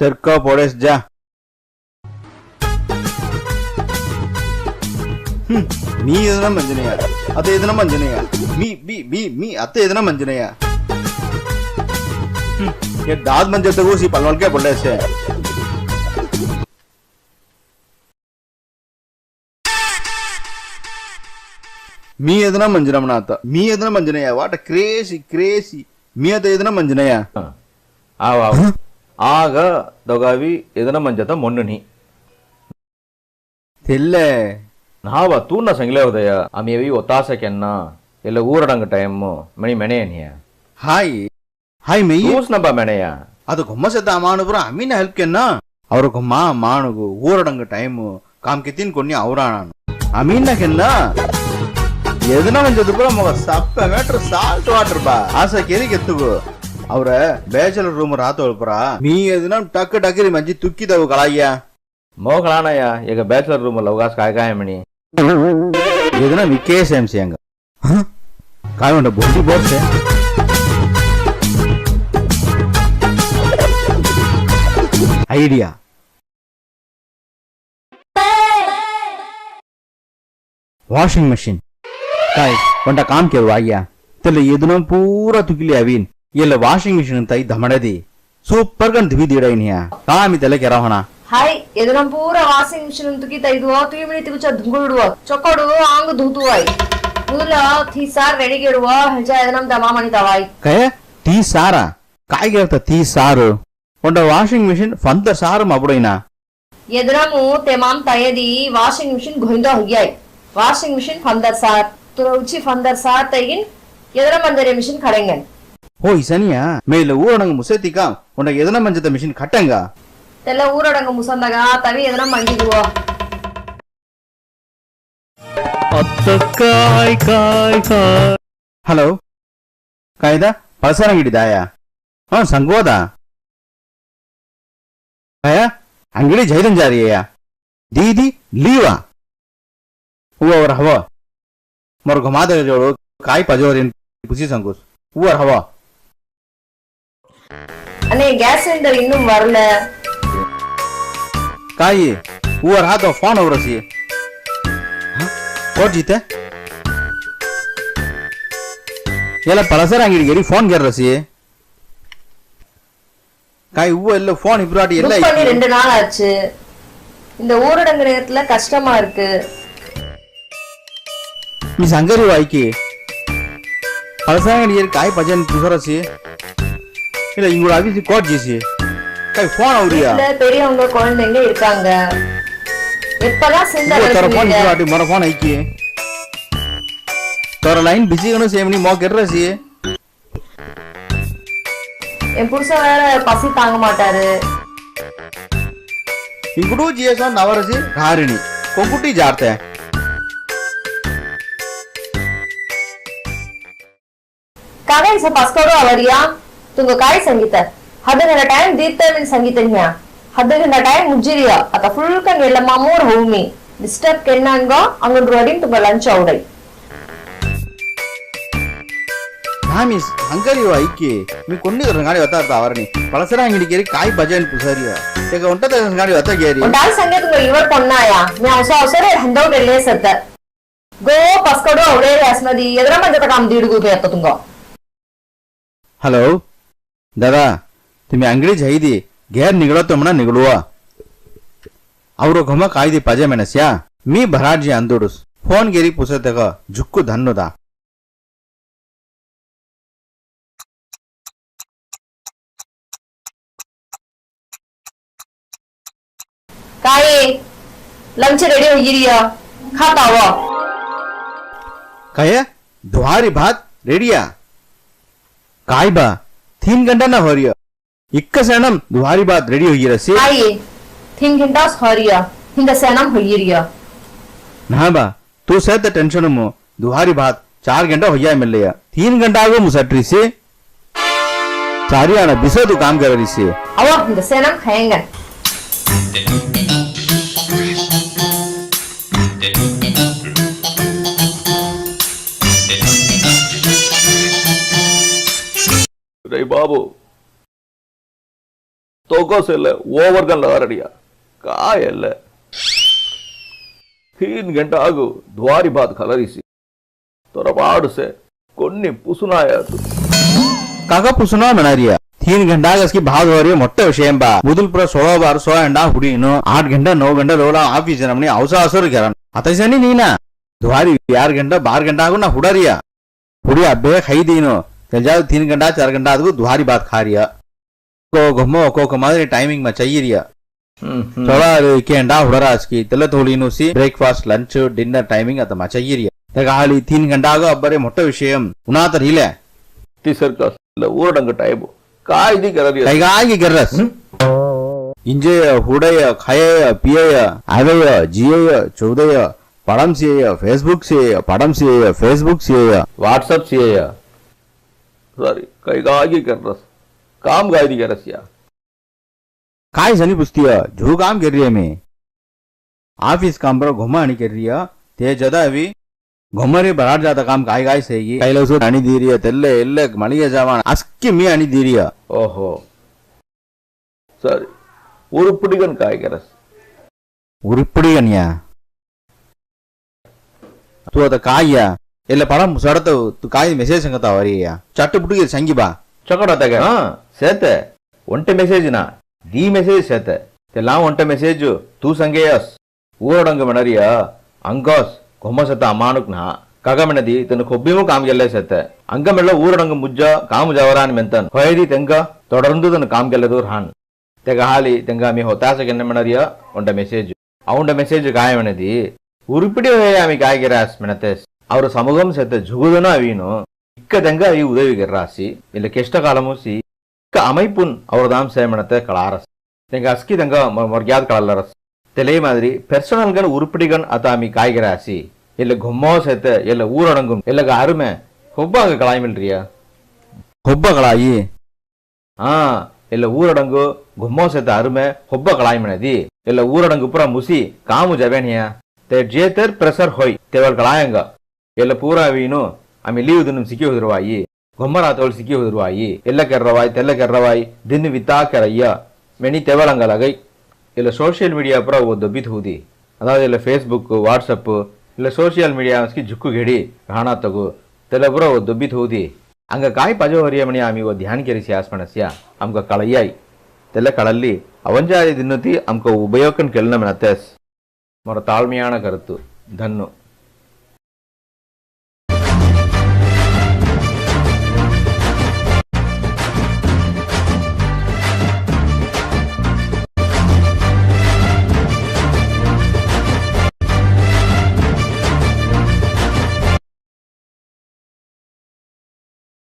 સરકો પડેશ જા ನೀ ಇದನ್ನ ಮಂಜನಯ್ಯ ಅದೇ ಇದನ್ನ ಮಂಜನಯ್ಯ ಮೀ ಬಿ ಬಿ ಮೀ ಅತ್ತೆ ಇದನ್ನ ಮಂಜನಯ್ಯ ये दाद मंजे तक उसी पलवल के बोले से मी इतना मंजना मनाता मी एदना मंजनया वाट क्रेजी क्रेजी मी एदना मंजनया आ वाह ಆಗ ದೊಗಾವಿ ಇದನ ಮಂಜದ ಮೊನ್ನಣಿ ತಿಲ್ಲೆ ನಾವ ತೂನ ಸಂಗ್ಲೆ ಉದಯ ಅಮಿಯವಿ ಒತ್ತಾಸ ಕೆನ್ನ ಇಲ್ಲ ಊರಡಂಗ ಟೈಮ್ ಮಣಿ ಮೆಣೆಯನಿಯ ಹಾಯ್ ಹಾಯ್ ಮೈ ಯೂಸ್ನಬ್ಬ ಮೆಣೆಯ ಅದು ಗೊಮ್ಮ ಸೆದ್ದ ಮಾನುಪುರ ಅಮೀನ ಹೆಲ್ಪ್ ಕೆನ್ನ ಅವ್ರ ಗೊಮ್ಮ ಮಾನುಗು ಊರಡಂಗ ಟೈಮ್ ಕಾಮ್ಕೆ ತಿನ್ಕೊಂಡಿ ಅವರಾಣಾನು ಅಮೀನ ಕೆನ್ನ ಎದನ ಮಂಜದ ಪುರ ಮಗ ಸಪ್ಪ ಮೇಟ್ರ್ ಸಾಲ್ಟ್ ವಾಟರ್ ಬಾ ಆಸಕ್ಕೆ ಎದಿಗೆ ಎತ್ತುಗು அவரை பேச்சலர் ரூம் ராத்த எழுப்புறா. நீ எதுனா டக்கு டக்கு மஞ்சி துக்கி தவு கலாய்யா. மோகலானயா எங்க பேச்சலர் ரூம் லவகாஸ் காயக்காயமணி எதுனா விகேஷ் எம்சி எங்க காயமண்ட பொட்டி போச்சு. ஐடியா. வாஷிங் மெஷின் ಕಾಯ್ ಒಂಟ ಕಾಮ್ ಕೇಳುವ ಅಯ್ಯ ತಲೆ ಎದುನ ಪೂರ ತುಕಿಲಿ ಅವಿನ್ ಇಲ್ಲ ವಾಷಿಂಗ್ ಮಿಷಿನ್ ಅಂತ ಇದ್ದ ಮಡದಿ ಸೂಪರ್ ಗಂತ ಬಿದಿಡ ಇನಿಯ ಕಾಮಿ ತಲೆ ಕೆರವಣ ಹಾಯ್ ಎದನ ಪೂರ ವಾಷಿಂಗ್ ಮಿಷಿನ್ ತುಕಿತ ಇದು ತುಯಿ ಮಿಣಿ ತುಚ ದುಂಗುಡುವ ಚೊಕೊಡು ಆಂಗ ದೂತುವಾಯ್ ಮೂಲ ತೀ ಸಾರ್ ರೆಡಿಗೆಡುವ ಹೆಜ ಎದನ ದಮಾ ಮಣಿತವಾಯ್ ಕಯ ತೀ ಸಾರ ಕಾಯಿಗೆ ಅರ್ಥ ತೀ ಸಾರು ಒಂಡ ವಾಷಿಂಗ್ ಮಿಷಿನ್ ಫಂತ ಸಾರು ಮಬುಡೈನ ಎದನಮು ತೆಮಾಮ್ ತಯದಿ ವಾಷಿಂಗ್ ಮಿಷಿನ್ ಗೊಂದ ಹೋಗ್ಯಾಯ್ ವಾಷಿಂಗ್ ಮಿಷಿನ್ ಫಂದರ್ ಸಾರ್ ತುರೌಚಿ ಫಂದರ್ ಸಾರ್ ತೈಗಿನ್ ಎದರ ಮಂದರ ಮಿಷಿನ್ ಕಡೆಂಗನ್ ಹೋಯ್ ಸನಿಯಾ ಮೇಲೆ ಊರೊಣಂಗ ಮುಸೆತಿಕ ಉಂಡಾಗ ಎದನ ಮಂಜದ ಮಿಷಿನ್ ಕಟ್ಟಂಗ తెల్ల ఊరడంగ ముసందగా తవి ఎదన మండిదువో ಅತ್ತಕ್ಕಾಯ್ ಕಾಯ್ ಕಾಯ್ ಹಲೋ ಕಾಯ್ದ ಪಳಸರಂಗಡಿದಾಯ ಹ್ಞೂ ಸಂಗೋದ ಕಾಯ ಅಂಗಡಿ ಜೈದಂಜಾರಿಯ ದೀದಿ ಲೀವಾ ಹೂವ ಅವ್ರ ಹವ ಮರ್ಗ ಮಾದರ ಜೋಳು ಕಾಯಿ ಪಜೋರಿನ್ ಖುಷಿ ಸಂಕೋಸ್ ಹೂವರ್ ಹವ அண்ணே கேஸ் சிலிண்டர் இன்னும் வரல. ತಾಯಿ ಹೂವರ್ ಹಾಕೋ ಫೋನ್ ಅವರಸಿ ಕೋಟ್ ಜೀತೆ ಎಲ್ಲ ಪಳಸರ ಅಂಗಡಿಗೆ ಫೋನ್ ಗೆರ್ರಸಿ காய் ஹூவோ இல்ல ஃபோன் இப்படி இல்ல. புக் பண்ணி ரெண்டு நாள் ஆச்சு. இந்த ஊரடங்கு நேரத்துல கஷ்டமா இருக்கு. மிஸ் அங்கரி வாய்க்கு. பழசாங்க காய் பஜன் புசரசி இல்ல இவங்களோட அபிஜி கோட் ஜிசி கை போன் அவரியா பெரியவங்க குழந்தைங்க இருக்காங்க. எப்பதான் சிந்தனை தர போன் இராட்டி மர போன் ஐக்கி. தர லைன் பிஸி கணும் சேமனி மோ கெட்ரசி என் புருஷன் வேற பசி தாங்க மாட்டாரு. ఇంకుడు జిఎస్ఆర్ నవరసి ధారిణి కొంకుటి జాగ్రత్త కాగా ఇస పస్కోడు ತುಂಗಕಾಯಿ ಸಂಗೀತ ಹದಗನ ಟೈಮ್ ದೀಪ್ತಮಿನ ಸಂಗೀತ ಜ್ಞಾ ಹದಗನ ಟೈಮ್ ಮುಜ್ಜಿರಿಯ ಅಕ ಫುಲ್ ಕಂಗ್ ಎಲ್ಲ ಮಾಮೂರ್ ಹೌಮಿ ಡಿಸ್ಟರ್ಬ್ ಕೆಣ್ಣಂಗ ಅಂಗನ್ ರೋಡಿನ್ ತುಂಬ ಲಂಚ್ ಔಡೈ ನಾಮಿಸ್ ಅಂಕರಿಯೋ ಐಕಿ ಮಿ ಕೊಂಡು ರಂಗಾಡಿ ವತ ಅರ್ಥ ಅವರನಿ ಪಳಸರ ಅಂಗಡಿ ಕೇರಿ ಕಾಯಿ ಬಜೆನ್ ಪುಸರಿಯ ಈಗ ಒಂಟದ ರಂಗಾಡಿ ವತ ಕೇರಿ ಒಂಟಾಲ್ ಸಂಗೀತ ಉಂಗ ಇವರ್ ಪೊನ್ನಾಯ ಮಿ ಹೊಸ ಹೊಸರ ಹಂದವ್ ಬೆಳ್ಳೆ ಸತ್ತ ಗೋ ಪಸ್ಕಡು ಅವರೇ ಅಸ್ನದಿ ಎದರ ಮಂಜತ ಕಾಮ್ ದೀಡುಗು ಬೇತ ತುಂಗ ಹಲೋ दादा तुम्ही आंगळीच हाई दी घेर निघडो तो म्हणा निघडुआ ಅವ್ರು ಘಮ ಕಾಯ್ದಿ ಪಜೆ ಮೆಣಸ್ಯಾ ಮೀ ಭರಾಟ್ಜಿ ಅಂದುಡುಸ್ ಫೋನ್ ಗಿರಿ ಪುಸತಗ ಜುಕ್ಕು ಧನ್ನುದ ಕಾಯಿ ಲಂಚ ರೆಡಿ ಹೋಗಿರಿಯ ಖಾತಾವ ಕಾಯ ದುಹಾರಿ ಭಾತ್ ರೆಡಿಯಾ ಕಾಯ್ ಬಾ तीन घंटा ना हो रही इक्का सैनम तुम्हारी बात रेडी हुई रसी आई तीन घंटा हो रही हिंग सैनम हुई रही ना बा तो सह टेंशन मो तुम्हारी बात चार घंटा हो जाए मिल लिया तीन घंटा आगे मुसटरी से। सारी आना बिसो तो काम कर रही से। अब हिंग सैनम खाएँगे। బాబు தொகோஸ் இல்லை ஓவர் கன்ல ஆரடியா காய ಇಲ್ಲ ತೀನ್ ಗಂಟೆ ಆಗು ದ್ವಾರಿ ಬಾತ್ ಕಲರಿಸಿ ತೊರಬಾಡುಸೆ ಕೊನ್ನಿ ಪುಸುನಾಯಾತು కాక పుసునా మనరియా తీన్ గంటా గస్కి బాధ వరే మొట్ట విషయం బా ముదుల్పుర సోలో బార్ సో అండా హుడీను ఆట్ గంట నో గంట లోలా ఆఫీస్ జనమని అవసాసరు గరన్ అతసని నీనా ద్వారి యార్ గంట బార్ గంట ఆగు నా హుడరియా హుడి అబ్బే ఖైదీను चल जाओ तीन घंटा चार घंटा आदमी दुहारी बात खा रिया। को घूमो को को मारे टाइमिंग में चाहिए रिया। थोड़ा के अंडा उड़ रहा आज तले थोड़ी नूसी ब्रेकफास्ट लंच डिनर टाइमिंग अत मचा ये रिया। ते कहा ली तीन घंटा आगे अब बड़े मोटे विषय हम उन्हा तो रिले तीसर का लव डंग टाइप का दी कर रही है? कहीं कहाँ की कर रहा है हम्म? इंजे हुडे या खाये या पिये या आवे या जिये या चोदे या पढ़ाम सी या फेसबुक सी या पढ़ाम सी या फेसबुक सी या व्हाट्सएप सी या सॉरी कैगागी तो करस काम गायरी करस या काय झाली पुस्तिया झू काम कर रही है मैं। ऑफ़िस काम पर घुमा नहीं कर रही है। ते जदा अभी घुमा रे बराट जाता काम काय गाय सही काय लसो अणी दी रही है तेल्ले एल्ले मणिगे जावान। अस्के मी अणी दी ಇಲ್ಲ ಪಡಮ್ ಸಡತ ಕಾಯಿ ಮೆಸೇಜ್ ಸಂಗತ ಅವರಿಗೆ ಚಟ್ಟ ಬಿಟ್ಟು ಸಂಗಿ ಬಾ ಚೊಕಡತ್ತಾಗ ಹಾ ಸೇತೆ ಒಂಟೆ ಮೆಸೇಜ್ನ ದಿ ಮೆಸೇಜ್ ಸೇತೆ ಎಲ್ಲಾ ಒಂಟೆ ಮೆಸೇಜು ತೂ ಸಂಗೇಯಸ್ ಊರಡಂಗ ಮೆಣರಿಯ ಅಂಗಾಸ್ ಕೊಮ್ಮ ಸತ ಅಮಾನುಕ್ನ ಕಗಮೆಣದಿ ತನ್ನ ಕೊಬ್ಬಿಮು ಕಾಮ್ಗೆಲ್ಲ ಸೇತೆ ಅಂಗಮೆಲ್ಲ ಊರಡಂಗ ಮುಜ್ಜ ಕಾಮು ಜವರಾನ್ ಮೆಂತನ್ ಹೊಯದಿ ತೆಂಗ தொடர்ந்து தன் காம்கெல்லதூர் ஹான் தெக ஹாலி தெங்காமி ஹொத்தாசக என்ன மெணறிய ஒண்ட மெசேஜ் அவுண்ட மெசேஜ் காயமெனதி உருப்பிடி ஹோயாமி காய்கிறாஸ் மெனத்தேஸ் ಅವ್ರ ಸಮೂಹಂ ಸೇತೆ ಜುಗುದನ ಅವೀನು இக்கதங்க அவி உதவிகர் ராசி இல்ல கெஷ்ட காலமூசி இக்க அமைப்புன் அவர்தாம் சேமனத்தை களாரஸ் தெங்க அஸ்கி தங்க மொர்கியாத் கலல்லரஸ் தெலே மாதிரி பெர்சனல்கன் உருப்படிகன் அதாமி காய்கராசி இல்ல கும்மோ சேத்த இல்ல ஊரடங்கும் இல்ல அருமை ஹொப்பாங்க கலாய்மில்றியா ಹುಬ್ಬಗಳಾಯಿ ஆ இல்ல ஊரடங்கு கும்மோ சேத்த அருமை ஹொப்ப கலாய்மனதி இல்ல ஊரடங்கு புற முசி காமு ஜவேனியா தே ஜேத்தர் பிரசர் ஹொய் தேவல் கலாயங்க ಎಲ್ಲ ಪೂರ ಅವೀನು ಆಮೇಲೆ ಲೀವ್ ದಿನ ಸಿಕ್ಕಿ ಹೋದಿರುವಾಯಿ ಗೊಮ್ಮರಾತವಳು ಸಿಕ್ಕಿ ಹೋದಿರುವಾಯಿ ಎಲ್ಲ ಕೆರ್ರವಾಯ್ ತೆಲ್ಲ ಕೆರ್ರವಾಯ್ ದಿನ ವಿತಾ ಕೆರಯ್ಯ ಮೆಣಿ ತೆವಳಂಗಲಗೈ ಇಲ್ಲ ಸೋಷಿಯಲ್ மீடியா அப்புறம் ஒரு தொபித் ஹூதி அதாவது இல்லை ஃபேஸ்புக் வாட்ஸ்அப்பு இல்லை சோஷியல் மீடியாஸ்க்கு ஜுக்கு ಗೆಡಿ ರಾಣಾ ತಗು ತೆಲ್ಲ ಪುರ ಒಂದು ದೊಬ್ಬಿತ್ ಹೂದಿ ಹಂಗ ಕಾಯಿ ಪಜ ಹೊರಿಯಮಣಿ ಆಮಿ ಓ ಧ್ಯಾನ್ ಕೆರಿಸಿ ಆಸ್ಮಣಸ್ಯ ಅಮ್ಕ ಕಳಯ್ಯಾಯ್ ತೆಲ್ಲ ಕಳಲ್ಲಿ ಅವಂಜಾದಿ ದಿನ್ನತಿ ಅಮ್ಕ ಉಪಯೋಗನ್ ಕೆಲ್ನ ಮೆನತೆಸ್ ಮೊರ ತಾಳ್ಮೆಯಾಣ ಕರುತು ಧನ್ನು